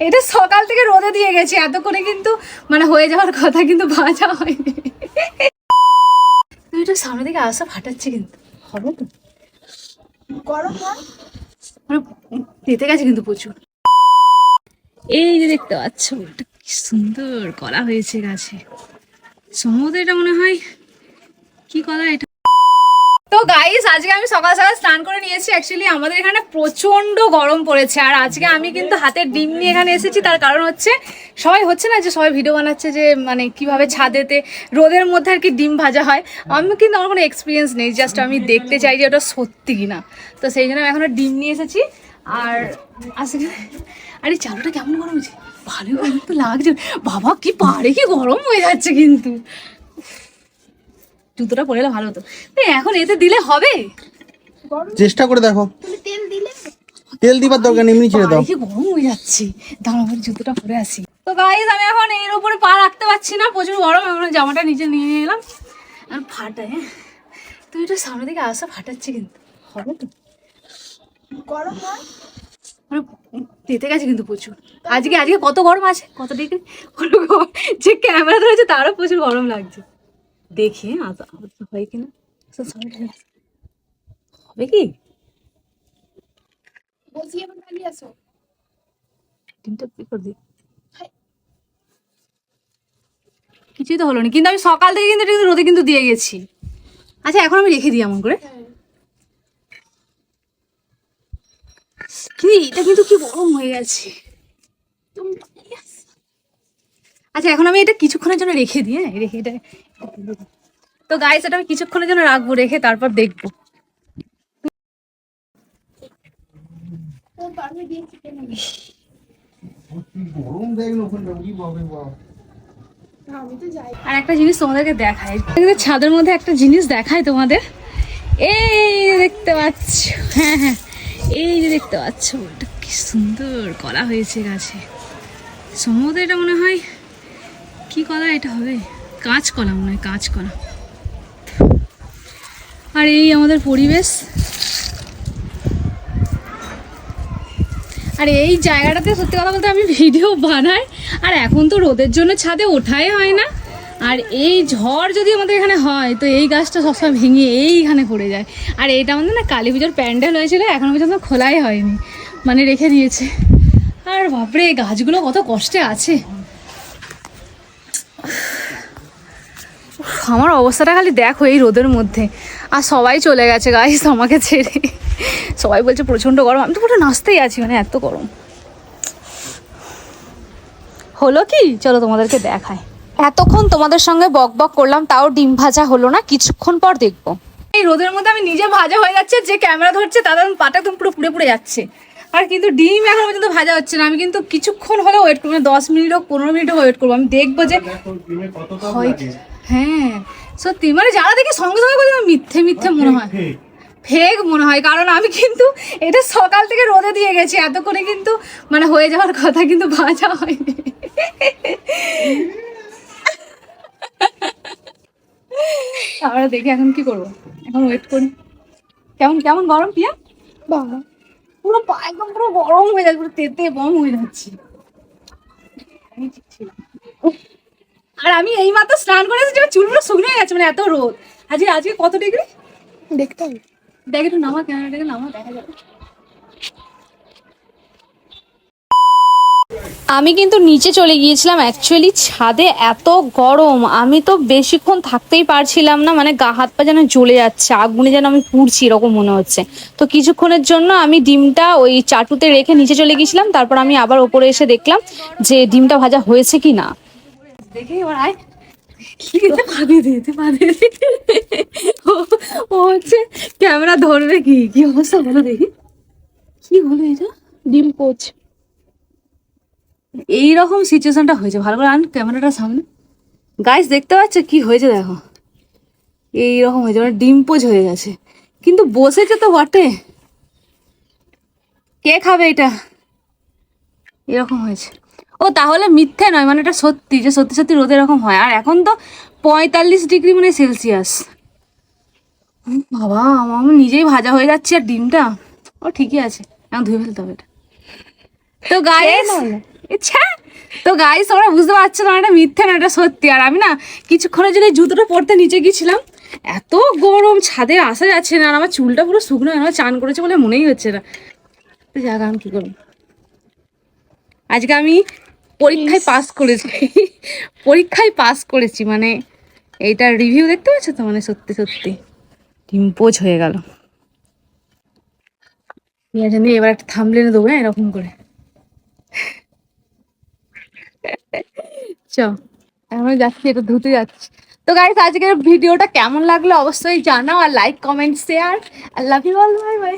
এটা সকাল থেকে রোদে দিয়ে গেছি এতক্ষণে কিন্তু মানে হয়ে যাওয়ার কথা কিন্তু ভাজা হয়নি। এটা সামনে দিকে আসা ফাটাচ্ছে কিন্তু। হবে তো? গরম মানে পেতে গেছে কিন্তু প্রচুর। এই যে দেখতে পাচ্ছ এটা কি সুন্দর কলা হয়েছে গাছে। সম্ভবত এটা মনে হয় কি কলা এটা? তো গাইস আজকে আমি সকাল সকাল স্নান করে নিয়েছি। অ্যাকচুয়ালি আমাদের এখানে প্রচণ্ড গরম পড়েছে। আর আজকে আমি কিন্তু হাতে ডিম নিয়ে এখানে এসেছি। তার কারণ হচ্ছে, সবাই হচ্ছে না যে সবাই ভিডিও বানাচ্ছে যে মানে কীভাবে ছাদেতে রোদের মধ্যে আর কি ডিম ভাজা হয়। আমি কিন্তু আমার কোনো এক্সপিরিয়েন্স নেই জাস্ট আমি দেখতে চাই যে ওটা সত্যি কিনা। তো সেই জন্য আমি এখন ডিম নিয়ে এসেছি। আর আজকে, আরে চালুটা কেমন গরম হয়েছে? ভালো গরম তো লাগছে। বাবা, কি পারে কি গরম হয়ে যাচ্ছে কিন্তু। জুতোটা পরে এলে ভালো হতো। এখন এতে দিলে হবে? চেষ্টা করে দেখো। তেল দিলে? তেল দিবার দরকার নেই এমনি ছেড়ে দাও। কি গরম হয়ে যাচ্ছে। দাঁড়া আমার জুতোটা পরে আসি। তো গাইজ আমি এখন এর উপরে পা রাখতে পারছি না প্রচুর গরম এখন জামাটা নিচে নিয়ে এলাম। আর ফাটায় হ্যাঁ। তো সামনে দিকে আসা ফাটাচ্ছে কিন্তু। হবে তো? গরম হয়? মানে পেতে গেছে কিন্তু প্রচুর। আজকে আজকে কত গরম আছে? কত ডিগ্রি? যে ক্যামেরা ধরেছে তারও প্রচুর গরম লাগছে। দেখি হ্যাঁ, হয় কিনা? আচ্ছা। হবে কি? ডিমটা কিছুই তো হলো না কিন্তু আমি সকাল থেকে কিন্তু কিন্তু রোদে কিন্তু দিয়ে গেছি। আচ্ছা এখন আমি রেখে দিই এমন করে। হ্যাঁ। কিন্তু এটা কিন্তু কি গরম হয়ে গেছে। আচ্ছা এখন আমি এটা কিছুক্ষণের জন্য রেখে দিই হ্যাঁ? রেখে এটা তো গাইস এটা আমি কিছুক্ষণের জন্য রাখব, রেখে তারপর দেখব। আর একটা জিনিস তোমাদেরকে কিন্তু ছাদের মধ্যে একটা জিনিস দেখাই তোমাদের। এই দেখতে পাচ্ছ হ্যাঁ হ্যাঁ এই যে দেখতে পাচ্ছ, এটা কি সুন্দর কলা হয়েছে গাছে। সম্ভবত এটা মনে হয় কি কলা এটা হবে? কাঁচ কলা মনে হয় কাঁচ কলা আর এই আমাদের পরিবেশ। আর এই জায়গাটাতে সত্যি কথা বলতে আমি ভিডিও বানাই, আর এখন তো রোদের জন্য ছাদে ওঠাই হয় না। আর এই ঝড় যদি আমাদের এখানে হয়, তো এই গাছটা সবসময় ভেঙে এইখানে পড়ে যায়। আর এটা আমাদের না কালী পুজোর প্যান্ডেল হয়েছিল, এখনও পর্যন্ত খোলাই হয়নি। মানে রেখে দিয়েছে। আর বাপরে, গাছগুলো কত কষ্টে আছে। আমার অবস্থাটা খালি দেখো এই রোদের মধ্যে। আর সবাই চলে গেছে গাইস আমাকে ছেড়ে। সবাই বলছে প্রচণ্ড গরম। আমি তো পুরো নাচতেই আছি মানে এত গরম। হলো কি? চলো তোমাদেরকে দেখায় এতক্ষণ তোমাদের সঙ্গে বক বক করলাম তাও ডিম ভাজা হলো না কিছুক্ষণ পর দেখব। এই রোদের মধ্যে আমি নিজে ভাজা হয়ে যাচ্ছে যে ক্যামেরা ধরছে তাদের পাটা একদম পুরো পুড়ে পুড়ে যাচ্ছে। আর কিন্তু ডিম এখন পর্যন্ত ভাজা হচ্ছে না আমি কিন্তু কিছুক্ষণ হলে ওয়েট করব মানে দশ মিনিট হোক পনেরো মিনিট হোক ওয়েট করব। আমি দেখব যে হয়। হ্যাঁ সত্যি মানে যারা দেখি সঙ্গে সঙ্গে বলছে মিথ্যে মিথ্যে মনে হয়। ফেক। মনে হয় কারণ আমি কিন্তু এটা সকাল থেকে রোদে দিয়ে গেছি এতক্ষণে কিন্তু মানে হয়ে যাওয়ার কথা কিন্তু ভাজা হয়নি। আমরা দেখি এখন কি করব এখন ওয়েট করি। কেমন কেমন গরম পিয়া? বাবা পুরো পা একদম পুরো গরম হয়ে যাচ্ছে পুরো তেতে বম হয়ে যাচ্ছে। আমি ঠিক ছিলাম। আর আমি এই মাত্র স্নান করে এসেছি চুলগুলো শুকনো গেছে মানে এত রোদ। আজকে আজকে কত ডিগ্রি দেখতে হবে। দেখ একটু নামা ক্যামেরাটাকে নামা দেখা যাবে। আমি কিন্তু নিচে চলে গিয়েছিলাম অ্যাকচুয়ালি ছাদে এত গরম আমি তো বেশিক্ষণ থাকতেই পারছিলাম না মানে গা হাত পা যেন জ্বলে যাচ্ছে আগুনে যেন আমি পুড়ছি এরকম মনে হচ্ছে। তো কিছুক্ষণের জন্য আমি ডিমটা ওই চাটুতে রেখে নিচে চলে গিয়েছিলাম তারপর আমি আবার ওপরে এসে দেখলাম যে ডিমটা ভাজা হয়েছে কি না দেখি এবার আয়। দিতে পারে দিতে ও হচ্ছে ক্যামেরা ধরবে কি? কি অবস্থা বলো দেখি। কি হলো এটা? ডিম পোচ। এইরকম সিচুয়েশনটা হয়েছে। ভালো করে আন ক্যামেরাটা সামনে। গাইস দেখতে পাচ্ছ কি হয়েছে দেখো। এইরকম হয়েছে মানে ডিম্পোজ হয়ে গেছে। কিন্তু বসেছে তো বটে। কে খাবে এটা? এরকম হয়েছে। ও তাহলে মিথ্যে নয় মানে এটা সত্যি যে সত্যি সত্যি রোদ এরকম হয়। আর এখন তো পঁয়তাল্লিশ ডিগ্রি মানে সেলসিয়াস। বাবা আমার নিজেই ভাজা হয়ে যাচ্ছে আর ডিমটা। ও ঠিকই আছে। এখন ধুয়ে ফেলতে হবে এটা। তো গাইস ইচ্ছা তো গাইস তোমরা বুঝতে পারছ না এটা মিথ্যে না এটা সত্যি। আর আমি না কিছুক্ষণের জন্য জুতোটা পরতে নিচে গিয়েছিলাম। এত গরম ছাদে আসা যাচ্ছে না আর আমার চুলটা পুরো শুকনো আমার চান করেছে বলে মনেই হচ্ছে না। যাক আমি কি করব? আজকে আমি পরীক্ষায় পাস করেছি। পরীক্ষায় পাস করেছি মানে এইটার রিভিউ দেখতে পাচ্ছ তো? মানে সত্যি সত্যি। ডিম্পোজ হয়ে গেল। আছে নিয়ে এবার একটা থামলেনে দেবো হ্যাঁ এরকম করে। চ এখন যাচ্ছি এটা ধুতে যাচ্ছি। তো গাইস আজকের ভিডিওটা কেমন লাগল অবশ্যই জানাও আর like comment share R love you all bye bye